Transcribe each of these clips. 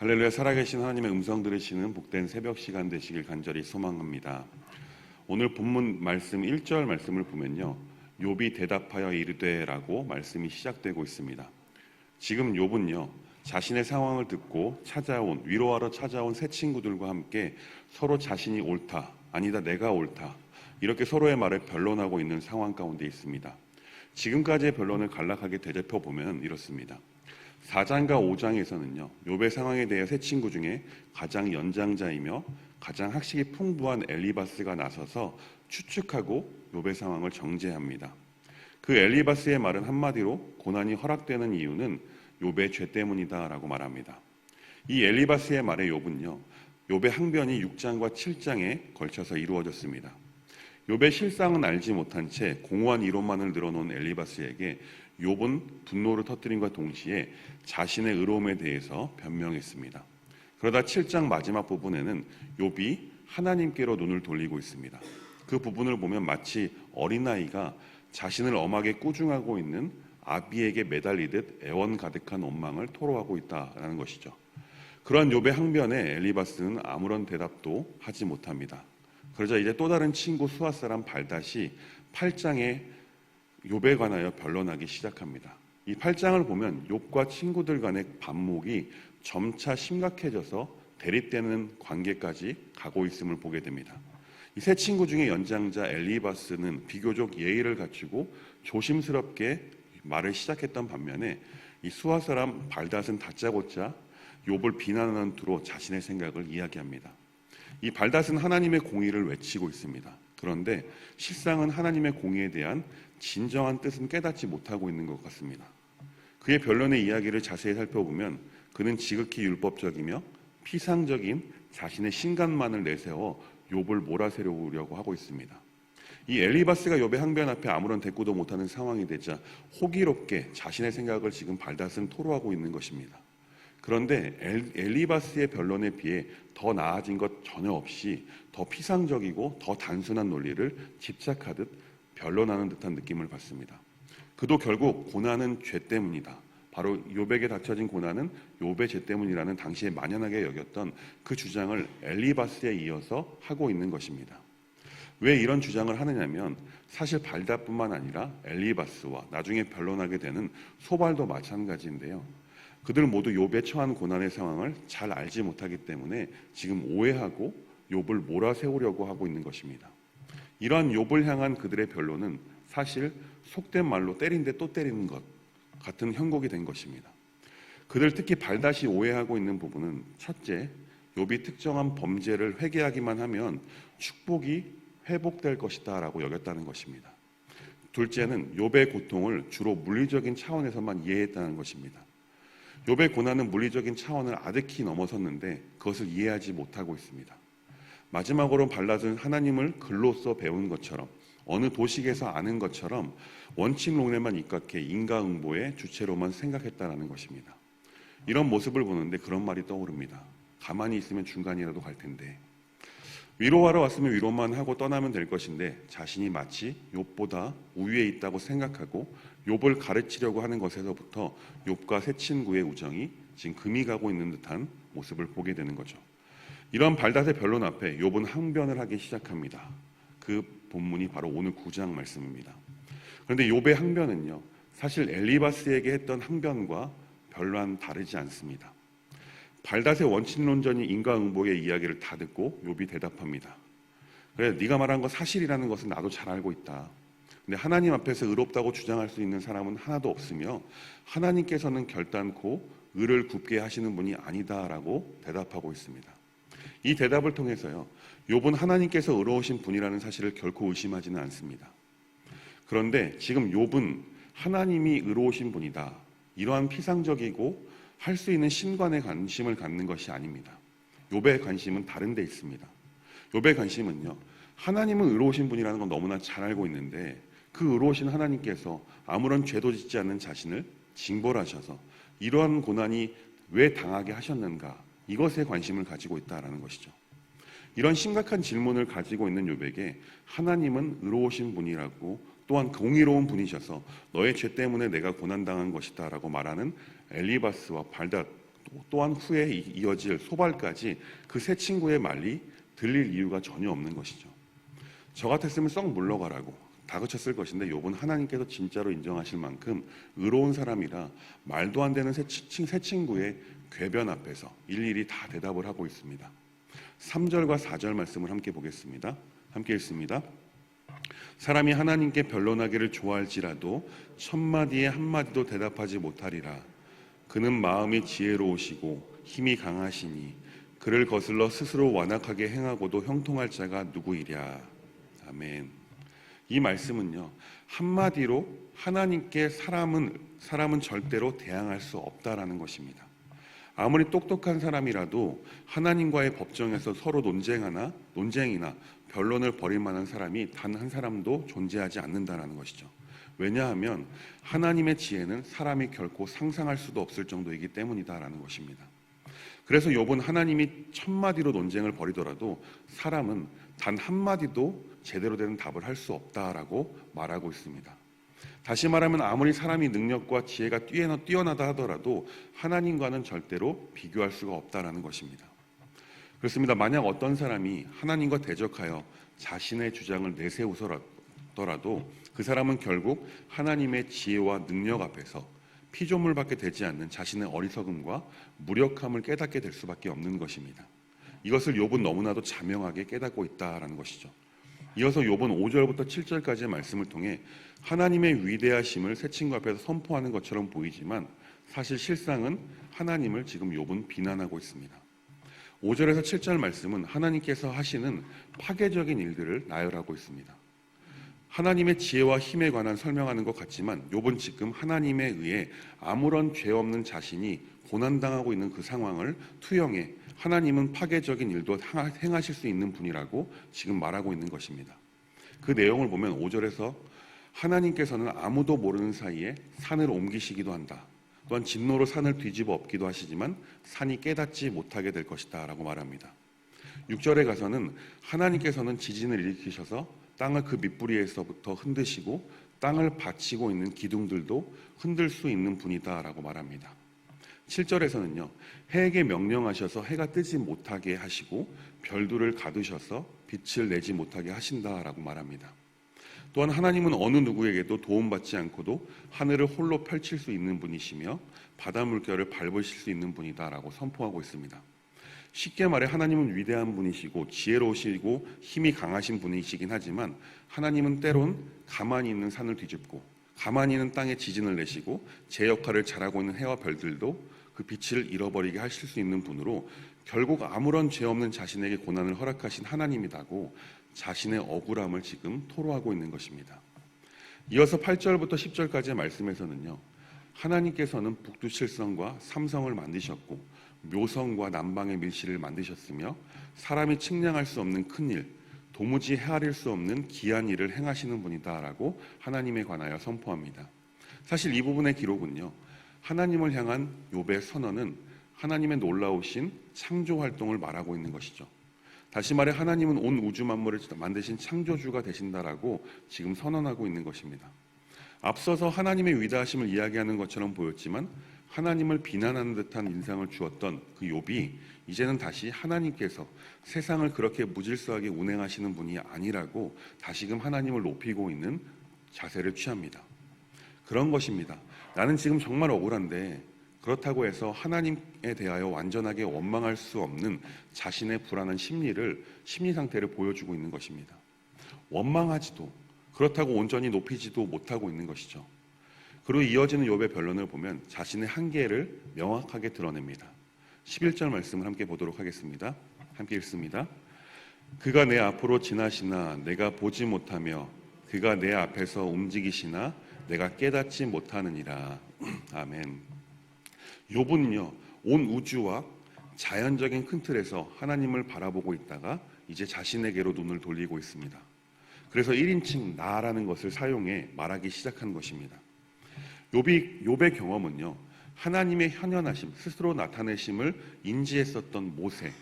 할렐루야 살아계신 하나님의 음성 들으시는 복된 새벽 시간 되시길 간절히 소망합니다. 오늘 본문 말씀 1절 말씀을 보면요. 욥이 대답하여 이르되라고 말씀이 시작되고 있습니다. 지금 욥은요. 자신의 상황을 듣고 찾아온 위로하러 찾아온 새 친구들과 함께 서로 자신이 옳다 아니다 내가 옳다 이렇게 서로의 말을 변론하고 있는 상황 가운데 있습니다. 지금까지의 변론을 간략하게 되짚어 보면 이렇습니다. 4장과 5장에서는요. 욥의 상황에 대해 새 친구 중에 가장 연장자이며 가장 학식이 풍부한 엘리바스가 나서서 추측하고 욥의 상황을 정죄합니다. 그 엘리바스의 말은 한마디로 고난이 허락되는 이유는 욥의 죄 때문이다라고 말합니다. 이 엘리바스의 말의 욥은요. 욥의 항변이 6장과 7장에 걸쳐서 이루어졌습니다. 욥의 실상은 알지 못한 채 공허한 이론만을 늘어놓은 엘리바스에게 욥은 분노를 터뜨림과 동시에 자신의 의로움에 대해서 변명했습니다. 그러다 7장 마지막 부분에는 욥이 하나님께로 눈을 돌리고 있습니다. 그 부분을 보면 마치 어린아이가 자신을 엄하게 꾸중하고 있는 아비에게 매달리듯 애원 가득한 원망을 토로하고 있다라는 것이죠. 그러한 욥의 항변에 엘리바스는 아무런 대답도 하지 못합니다. 그러자 이제 또 다른 친구 수아 사람 발닷이 8장에 욥에 관하여 변론하기 시작합니다. 이 8장을 보면 욥과 친구들 간의 반목이 점차 심각해져서 대립되는 관계까지 가고 있음을 보게 됩니다. 이 세 친구 중에 연장자 엘리바스는 비교적 예의를 갖추고 조심스럽게 말을 시작했던 반면에 이 수아 사람 발닷은 다짜고짜 욥을 비난하는 투로 자신의 생각을 이야기합니다. 이 발닷은 하나님의 공의를 외치고 있습니다. 그런데 실상은 하나님의 공의에 대한 진정한 뜻은 깨닫지 못하고 있는 것 같습니다. 그의 변론의 이야기를 자세히 살펴보면 그는 지극히 율법적이며 피상적인 자신의 신간만을 내세워 욥을 몰아세우려고 하고 있습니다. 이 엘리바스가 욥의 항변 앞에 아무런 대꾸도 못하는 상황이 되자 호기롭게 자신의 생각을 지금 발닷은 토로하고 있는 것입니다. 그런데 엘리바스의 변론에 비해 더 나아진 것 전혀 없이 더 피상적이고 더 단순한 논리를 집착하듯 변론하는 듯한 느낌을 받습니다. 그도 결국 고난은 죄 때문이다. 바로 욥에게 닥쳐진 고난은 욥의 죄 때문이라는 당시에 만연하게 여겼던 그 주장을 엘리바스에 이어서 하고 있는 것입니다. 왜 이런 주장을 하느냐면 사실 발다뿐만 아니라 엘리바스와 나중에 변론하게 되는 소발도 마찬가지인데요. 그들 모두 욥에 처한 고난의 상황을 잘 알지 못하기 때문에 지금 오해하고 욥을 몰아세우려고 하고 있는 것입니다. 이러한 욥을 향한 그들의 변론은 사실 속된 말로 때린데 또 때리는 것 같은 형국이 된 것입니다. 그들 특히 발다시 오해하고 있는 부분은 첫째, 욥이 특정한 범죄를 회개하기만 하면 축복이 회복될 것이다라고 여겼다는 것입니다. 둘째는 욥의 고통을 주로 물리적인 차원에서만 이해했다는 것입니다. 욥의 고난은 물리적인 차원을 아득히 넘어섰는데 그것을 이해하지 못하고 있습니다. 마지막으로 발lad은 하나님을 글로써 배운 것처럼 어느 도식에서 아는 것처럼 원칙론에만 입각해 인과응보의 주체로만 생각했다라는 것입니다. 이런 모습을 보는데 그런 말이 떠오릅니다. 가만히 있으면 중간이라도 갈 텐데 위로하러 왔으면 위로만 하고 떠나면 될 것인데 자신이 마치 욥보다 우위에 있다고 생각하고 욥을 가르치려고 하는 것에서부터 욥과 새 친구의 우정이 지금 금이 가고 있는 듯한 모습을 보게 되는 거죠. 이런 발닷의 변론 앞에 욥은 항변을 하기 시작합니다. 그 본문이 바로 오늘 9장 말씀입니다. 그런데 욥의 항변은요. 사실 엘리바스에게 했던 항변과 별반 다르지 않습니다. 발닷의 원칙론전이 인과응보의 이야기를 다 듣고 욥이 대답합니다. 그래 네가 말한 거 사실이라는 것은 나도 잘 알고 있다. 근데 하나님 앞에서 의롭다고 주장할 수 있는 사람은 하나도 없으며 하나님께서는 결단코 의를 굽게 하시는 분이 아니다라고 대답하고 있습니다. 이 대답을 통해서요. 욥은 하나님께서 의로우신 분이라는 사실을 결코 의심하지는 않습니다. 그런데 지금 욥은 하나님이 의로우신 분이다. 이러한 피상적이고 할 수 있는 신관에 관심을 갖는 것이 아닙니다. 욥의 관심은 다른 데 있습니다. 욥의 관심은요. 하나님은 의로우신 분이라는 건 너무나 잘 알고 있는데 그 의로우신 하나님께서 아무런 죄도 짓지 않는 자신을 징벌하셔서 이러한 고난이 왜 당하게 하셨는가 이것에 관심을 가지고 있다라는 것이죠. 이런 심각한 질문을 가지고 있는 욥에게 하나님은 의로우신 분이라고 또한 공의로운 분이셔서 너의 죄 때문에 내가 고난당한 것이다라고 말하는 엘리바스와 발닷 또한 후에 이- 이어질 소발까지 그 세 친구의 말이 들릴 이유가 전혀 없는 것이죠. 저 같았으면 썩 물러가라고 다그쳤을 것인데 욥은 하나님께서 진짜로 인정하실 만큼 의로운 사람이라 말도 안 되는 새, 친- 새 친구의 궤변 앞에서 일일이 다 대답을 하고 있습니다. 3절과 4절 말씀을 함께 보겠습니다. 함께 읽습니다. 사람이 하나님께 변론하기를 좋아할지라도 첫마디에 한마디도 대답하지 못하리라. 그는 마음이 지혜로우시고 힘이 강하시니 그를 거슬러 스스로 완악하게 행하고도 형통할 자가 누구이랴. 아멘. 이 말씀은요. 한마디로 하나님께 사람은 사람은 절대로 대항할 수 없다라는 것입니다. 아무리 똑똑한 사람이라도 하나님과의 법정에서 서로 논쟁하나 논쟁이나 변론을 벌일 만한 사람이 단 한 사람도 존재하지 않는다라는 것이죠. 왜냐하면 하나님의 지혜는 사람이 결코 상상할 수도 없을 정도이기 때문이다라는 것입니다. 그래서 욥은 하나님이 천 마디로 논쟁을 벌이더라도 사람은 단 한 마디도 제대로 된 답을 할 수 없다라고 말하고 있습니다. 다시 말하면 아무리 사람이 능력과 지혜가 뛰어나, 뛰어나다 하더라도 하나님과는 절대로 비교할 수가 없다라는 것입니다. 그렇습니다. 만약 어떤 사람이 하나님과 대적하여 자신의 주장을 내세우더라도 그 사람은 결국 하나님의 지혜와 능력 앞에서 피조물밖에 되지 않는 자신의 어리석음과 무력함을 깨닫게 될 수밖에 없는 것입니다. 이것을 욥은 너무나도 자명하게 깨닫고 있다라는 것이죠. 이어서 욥은 5절부터 7절까지의 말씀을 통해 하나님의 위대하심을 새 친구 앞에서 선포하는 것처럼 보이지만 사실 실상은 하나님을 지금 욥은 비난하고 있습니다. 5절에서 7절 말씀은 하나님께서 하시는 파괴적인 일들을 나열하고 있습니다. 하나님의 지혜와 힘에 관한 설명하는 것 같지만 욥은 지금 하나님에 의해 아무런 죄 없는 자신이 고난당하고 있는 그 상황을 투영해 하나님은 파괴적인 일도 행하실 수 있는 분이라고 지금 말하고 있는 것입니다. 그 내용을 보면 5절에서 하나님께서는 아무도 모르는 사이에 산을 옮기시기도 한다. 또한 진노로 산을 뒤집어 엎기도 하시지만 산이 깨닫지 못하게 될 것이다 라고 말합니다. 6절에 가서는 하나님께서는 지진을 일으키셔서 땅을 그 밑부리에서부터 흔드시고 땅을 받치고 있는 기둥들도 흔들 수 있는 분이다 라고 말합니다. 7절에서는요, 해에게 명령하셔서 해가 뜨지 못하게 하시고 별들을 가두셔서 빛을 내지 못하게 하신다라고 말합니다. 또한 하나님은 어느 누구에게도 도움받지 않고도 하늘을 홀로 펼칠 수 있는 분이시며 바다 물결을 밟으실 수 있는 분이다라고 선포하고 있습니다. 쉽게 말해 하나님은 위대한 분이시고 지혜로우시고 힘이 강하신 분이시긴 하지만 하나님은 때론 가만히 있는 산을 뒤집고 가만히 있는 땅에 지진을 내시고 제 역할을 잘하고 있는 해와 별들도 그 빛을 잃어버리게 하실 수 있는 분으로 결국 아무런 죄 없는 자신에게 고난을 허락하신 하나님이다고 자신의 억울함을 지금 토로하고 있는 것입니다. 이어서 8절부터 10절까지의 말씀에서는요. 하나님께서는 북두칠성과 삼성을 만드셨고 묘성과 남방의 밀실을 만드셨으며 사람이 측량할 수 없는 큰 일, 도무지 헤아릴 수 없는 기한 일을 행하시는 분이다라고 하나님에 관하여 선포합니다. 사실 이 부분의 기록은요. 하나님을 향한 욥의 선언은 하나님의 놀라우신 창조 활동을 말하고 있는 것이죠. 다시 말해 하나님은 온 우주 만물을 만드신 창조주가 되신다라고 지금 선언하고 있는 것입니다. 앞서서 하나님의 위대하심을 이야기하는 것처럼 보였지만 하나님을 비난하는 듯한 인상을 주었던 그 욥이 이제는 다시 하나님께서 세상을 그렇게 무질서하게 운행하시는 분이 아니라고 다시금 하나님을 높이고 있는 자세를 취합니다. 그런 것입니다. 나는 지금 정말 억울한데 그렇다고 해서 하나님에 대하여 완전하게 원망할 수 없는 자신의 불안한 심리를 심리 상태를 보여주고 있는 것입니다. 원망하지도 그렇다고 온전히 높이지도 못하고 있는 것이죠. 그리고 이어지는 욥의 변론을 보면 자신의 한계를 명확하게 드러냅니다. 11절 말씀을 함께 보도록 하겠습니다. 함께 읽습니다. 그가 내 앞으로 지나시나 내가 보지 못하며 그가 내 앞에서 움직이시나 내가 깨닫지 못하느니라. 아멘. 욥은요 온 우주와 자연적인 큰 틀에서 하나님을 바라보고 있다가 이제 자신에게로 눈을 돌리고 있습니다. 그래서 1인칭 나라는 것을 사용해 말하기 시작한 것입니다. 욥이 욥의 경험은요 하나님의 현현하심 스스로 나타내심을 인지했었던 모세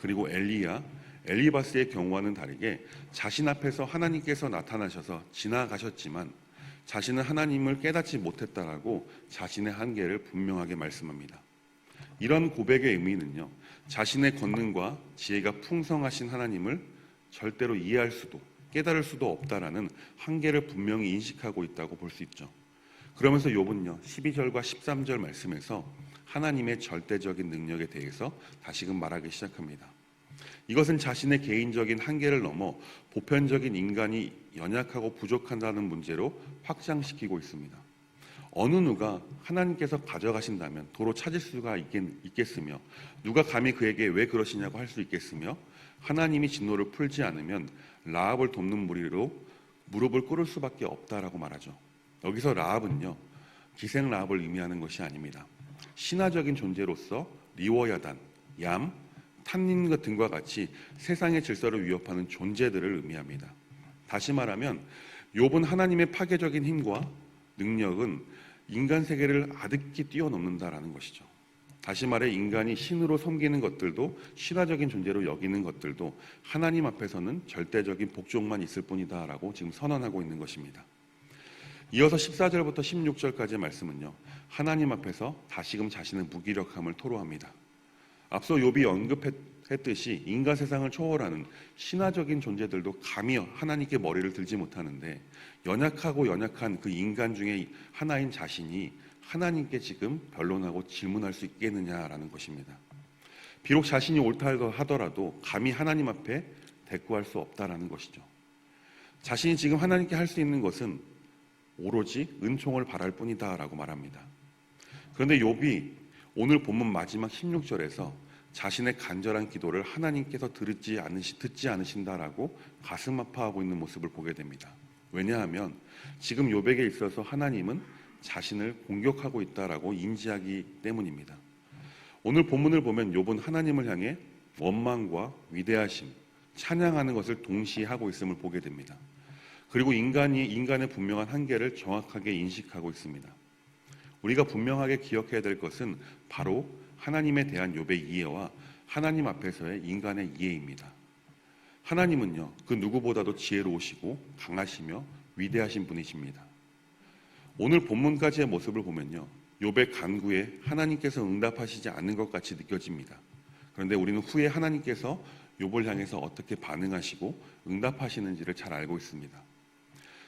그리고 엘리야 엘리바스의 경우와는 다르게 자신 앞에서 하나님께서 나타나셔서 지나가셨지만 자신은 하나님을 깨닫지 못했다라고 자신의 한계를 분명하게 말씀합니다. 이런 고백의 의미는요. 자신의 권능과 지혜가 풍성하신 하나님을 절대로 이해할 수도 깨달을 수도 없다라는 한계를 분명히 인식하고 있다고 볼 수 있죠. 그러면서 욥은요. 12절과 13절 말씀에서 하나님의 절대적인 능력에 대해서 다시금 말하기 시작합니다. 이것은 자신의 개인적인 한계를 넘어 보편적인 인간이 연약하고 부족한다는 문제로 확장시키고 있습니다. 어느 누가 하나님께서 가져가신다면 도로 찾을 수가 있겠, 으며 누가 감히 그에게 왜 그러시냐고 할 수 있겠으며 하나님이 진노를 풀지 않으면 라합을 돕는 무리로 무릎을 꿇을 수밖에 없다라고 말하죠. 여기서 라합은요 기생 라합을 의미하는 것이 아닙니다. 신화적인 존재로서 리워야단, 얌, 탄닌 등과 같이 세상의 질서를 위협하는 존재들을 의미합니다. 다시 말하면 욥은 하나님의 파괴적인 힘과 능력은 인간 세계를 아득히 뛰어넘는다라는 것이죠. 다시 말해 인간이 신으로 섬기는 것들도 신화적인 존재로 여기는 것들도 하나님 앞에서는 절대적인 복종만 있을 뿐이다라고 지금 선언하고 있는 것입니다. 이어서 14절부터 16절까지의 말씀은요. 하나님 앞에서 다시금 자신의 무기력함을 토로합니다. 앞서 욥이 언급했듯이 인간 세상을 초월하는 신화적인 존재들도 감히 하나님께 머리를 들지 못하는데 연약하고 연약한 그 인간 중에 하나인 자신이 하나님께 지금 변론하고 질문할 수 있겠느냐라는 것입니다. 비록 자신이 옳다 하더라도 감히 하나님 앞에 대꾸할 수 없다라는 것이죠. 자신이 지금 하나님께 할 수 있는 것은 오로지 은총을 바랄 뿐이다 라고 말합니다. 그런데 욥이 오늘 본문 마지막 16절에서 자신의 간절한 기도를 하나님께서 들지 않으시 듣지 않으신다라고 가슴 아파하고 있는 모습을 보게 됩니다. 왜냐하면 지금 욥에게 있어서 하나님은 자신을 공격하고 있다라고 인지하기 때문입니다. 오늘 본문을 보면 욥은 하나님을 향해 원망과 위대하심, 찬양하는 것을 동시에 하고 있음을 보게 됩니다. 그리고 인간이 인간의 분명한 한계를 정확하게 인식하고 있습니다. 우리가 분명하게 기억해야 될 것은 바로 하나님에 대한 욥의 이해와 하나님 앞에서의 인간의 이해입니다. 하나님은요, 그 누구보다도 지혜로우시고 강하시며 위대하신 분이십니다. 오늘 본문까지의 모습을 보면요. 욥의 간구에 하나님께서 응답하시지 않는 것 같이 느껴집니다. 그런데 우리는 후에 하나님께서 욥을 향해서 어떻게 반응하시고 응답하시는지를 잘 알고 있습니다.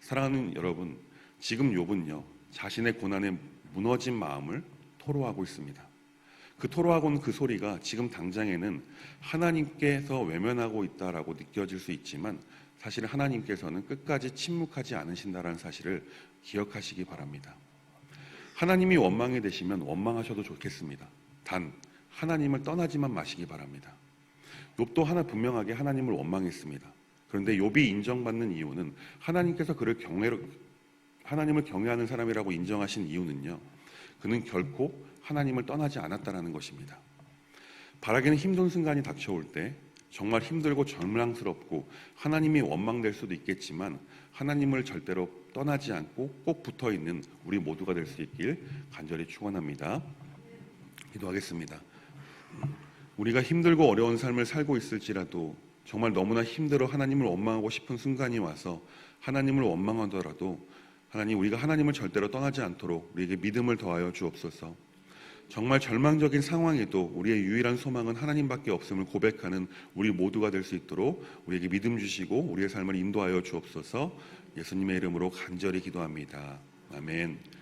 사랑하는 여러분, 지금 욥은요. 자신의 고난에 무너진 마음을 토로하고 있습니다. 그 토로하고는 그 소리가 지금 당장에는 하나님께서 외면하고 있다라고 느껴질 수 있지만 사실 하나님께서는 끝까지 침묵하지 않으신다라는 사실을 기억하시기 바랍니다. 하나님이 원망이 되시면 원망하셔도 좋겠습니다. 단 하나님을 떠나지만 마시기 바랍니다. 욥도 하나 분명하게 하나님을 원망했습니다. 그런데 욥이 인정받는 이유는 하나님께서 그를 경외로 하나님을 경외하는 사람이라고 인정하신 이유는요. 그는 결코 하나님을 떠나지 않았다라는 것입니다. 바라기는 힘든 순간이 닥쳐올 때 정말 힘들고 절망스럽고 하나님이 원망될 수도 있겠지만 하나님을 절대로 떠나지 않고 꼭 붙어 있는 우리 모두가 될 수 있길 간절히 축원합니다. 기도하겠습니다. 우리가 힘들고 어려운 삶을 살고 있을지라도 정말 너무나 힘들어 하나님을 원망하고 싶은 순간이 와서 하나님을 원망하더라도 하나님 우리가 하나님을 절대로 떠나지 않도록 우리에게 믿음을 더하여 주옵소서. 정말 절망적인 상황에도 우리의 유일한 소망은 하나님밖에 없음을 고백하는 우리 모두가 될 수 있도록 우리에게 믿음 주시고 우리의 삶을 인도하여 주옵소서. 예수님의 이름으로 간절히 기도합니다. 아멘.